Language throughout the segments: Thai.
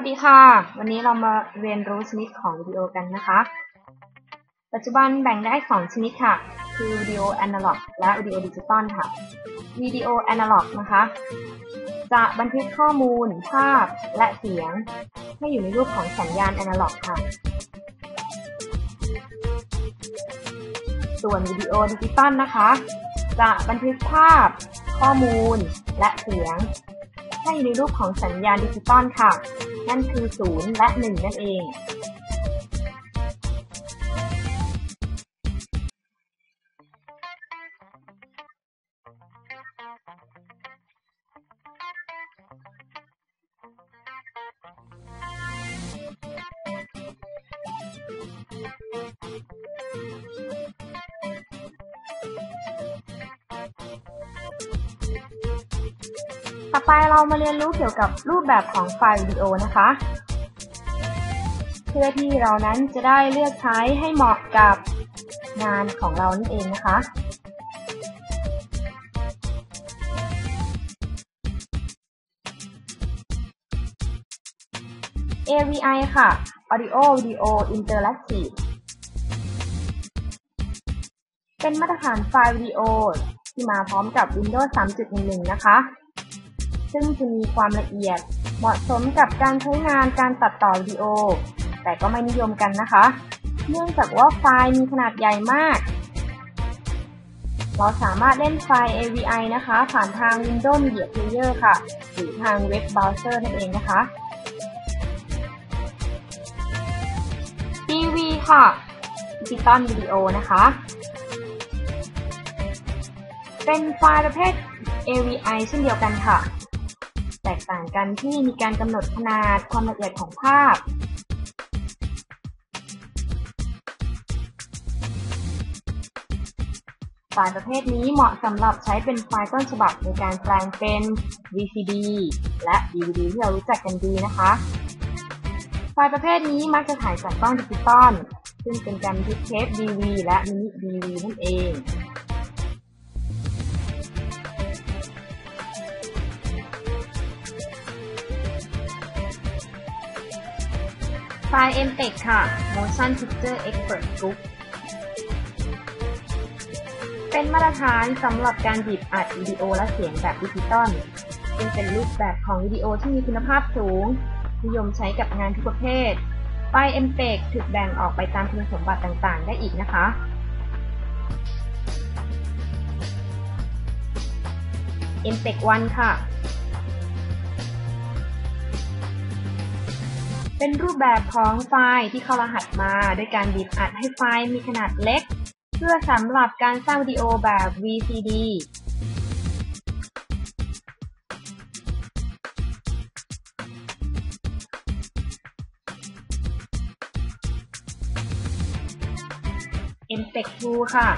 วัสดีค่ะ วันนี้เรามาเรียนรู้ชนิดของวิดีโอกันนะคะ ปัจจุบันแบ่งได้ 2 ชนิดค่ะ คือวิดีโอแอนะล็อกและวิดีโอดิจิตอลค่ะ วิดีโอแอนะล็อกนะคะ จะบันทึกข้อมูล ภาพ และเสียง ให้อยู่ในรูปของสัญญาณแอนะล็อกค่ะ ส่วนวิดีโอดิจิตอลนะคะ จะบันทึกภาพ ข้อมูล และเสียง ให้ในรูปของสัญญาณดิจิตอลค่ะ นั่นคือ 0 และ 1 นั่นเอง ต่อไปเรามาเรียนรู้เกี่ยวกับรูปแบบของไฟล์วิดีโอนะคะ เพื่อที่เรานั้นจะได้เลือกใช้ให้เหมาะกับงานของเรานั่นเองนะคะ AVI ค่ะ Audio Video Interactive เป็นมาตรฐานไฟล์วิดีโอที่มาพร้อมกับ Windows 3.11 นะคะ ซึ่งจะมีความละเอียด เหมาะสมกับการใช้งานการตัดต่อวิดีโอ แต่ก็ไม่นิยมกันนะคะ เนื่องจากว่าไฟล์มีขนาดใหญ่มากเราสามารถเล่นไฟล์ AVI นะคะ ผ่านทาง Windows Media Player ค่ะ หรือทางเว็บเบราว์เซอร์นั่นเองนะคะ DV ค่ะ Digital Video นะคะ เป็นไฟล์ประเภท AVI เช่นเดียวกันค่ะ แตกต่างกันที่มีการกำหนดขนาดความละเอียดของภาพ ไฟล์ประเภทนี้เหมาะสำหรับใช้เป็นไฟล์ต้นฉบับในการแปลงเป็น VCD และ DVD ที่เรารู้จักกันดีนะคะ ไฟล์ประเภทนี้มักจะถ่ายจากกล้องดิจิตอลซึ่งเป็นการบันทึกเทป DV และมินิ DV นั่นเอง ไฟล์ MPEG ค่ะ Motion Picture Expert Group เป็นมาตรฐานสำหรับการบีบอัดวิดีโอและเสียงแบบดิจิตอลซึ่งเป็นรูปแบบของวิดีโอที่มีคุณภาพสูง นิยมใช้กับงานทุกประเภท ไฟล์ MPEG ถูกแบ่งออกไปตามคุณสมบัติต่างๆ ได้อีกนะคะ MPEG 1ค่ะ เป็นรูปแบบของไฟล์ที่เข้ารหัสมาด้วยการบีบอัดให้ไฟล์มีขนาดเล็ก เพื่อสำหรับการสร้างวิดีโอแบบ VCD เอ็มเ g 2ค่ะ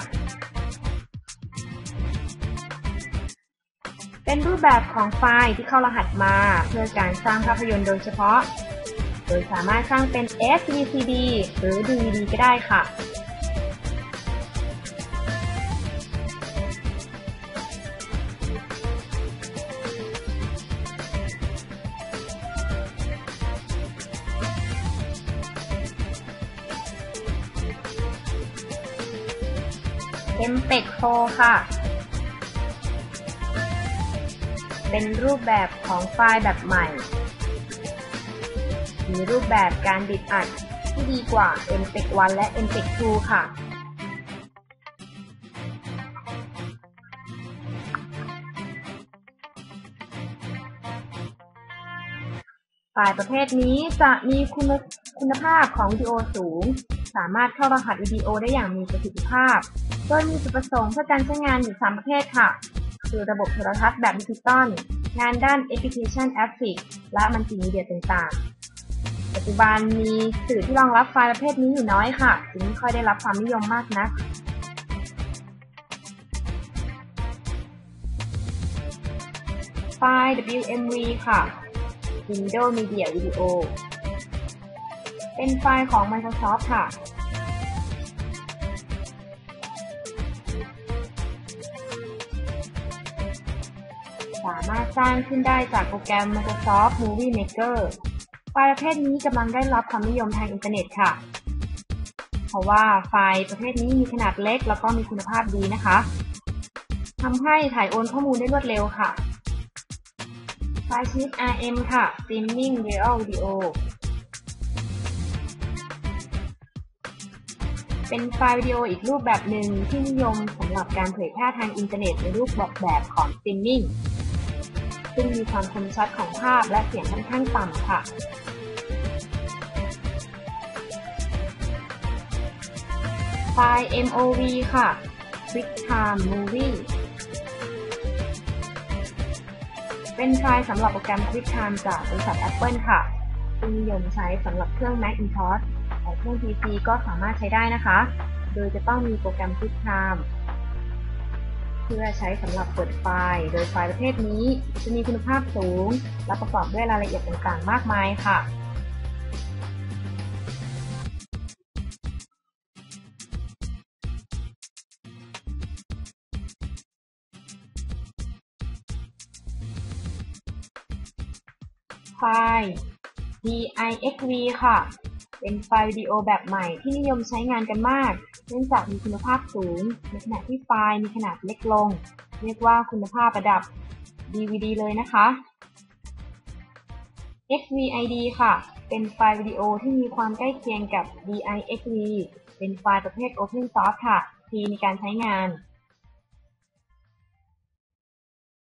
เป็นรูปแบบของไฟล์ที่เข้ารหัสมา เพื่อการสร้างภาพยนตร์โดยเฉพาะ ดยสามารถสร้างเป็น SVCD หรือ DVD ก็ได้ค่ะ MPEG 4ค่ะ เป็นรูปแบบของไฟล์แบบใหม่ มีรูปแบบการบิดอัดที่ดีกว่า MPEG 1และ MPEG 2ค่ะไฟล์ประเภทนี้จะมีคุณคุณภาพของวิดีโอสูง สามารถเข้ารหัสวิดีโอได้อย่างมีประสิทธิภาพ โดยมีจุดประสงค์เพื่อการใช้งานอยู่ 3 ประเภทค่ะ คือระบบโทรทัศน์แบบดิจิตอล งานด้านแอปพลิเคชันแอฟฟิกและมัลติมีเดียต่างๆ ปัจจุบันมีสื่อที่รองรับไฟล์ประเภทนี้อยู่น้อยค่ะ จึงไม่ค่อยได้รับความนิยมมากนักไฟล์ WMV ค่ะ Windows Media Video เป็นไฟล์ของ Microsoft ค่ะสามารถสร้างขึ้นได้จากโปรแกรม Microsoft Movie Maker ไฟล์ประเภทนี้กำลังได้รับความนิยมทางอินเทอร์เน็ตค่ะ เพราะว่าไฟล์ประเภทนี้มีขนาดเล็กแล้วก็มีคุณภาพดีนะคะทำให้ถ่ายโอนข้อมูลได้รวดเร็วค่ะ ไฟล์ชนิด RM ค่ะ Streaming Real Video เป็นไฟล์วิดีโออีกรูปแบบหนึ่งที่นิยมสำหรับการเผยแพร่ทางอินเทอร์เน็ตในรูปแบบแบบของ Streaming ซึ่งมีความคมชัดของภาพและเสียงค่อนข้างต่ำค่ะไฟล์ MOV ค่ะ QuickTime Movie เป็นไฟล์สำหรับโปรแกรม QuickTime จากบริษัท Apple ค่ะซึ่งนิยมใช้สำหรับเครื่อง Macintosh แต่เครื่อง PC ก็สามารถใช้ได้นะคะ โดยจะต้องมีโปรแกรม QuickTime พื่อใช้สำหรับเปิดไฟล์โดยไฟล์ประเภทนี้ จะมีคุณภาพสูง และประกอบด้วยรายละเอียดต่างๆ มากมายค่ะไฟล์ DIXV ค่ะ เป็นไฟล์วิดีโอแบบใหม่ที่นิยมใช้งานกันมาก เนื่องจากมีคุณภาพสูง ในขณะที่ไฟล์มีขนาดเล็กลง เรียกว่าคุณภาพระดับ DVD เลยนะคะ XVID ค่ะ เป็นไฟล์วิดีโอที่มีความใกล้เคียงกับ DIXV เป็นไฟล์ประเภท Open Source ค่ะ ที่ในการใช้งาน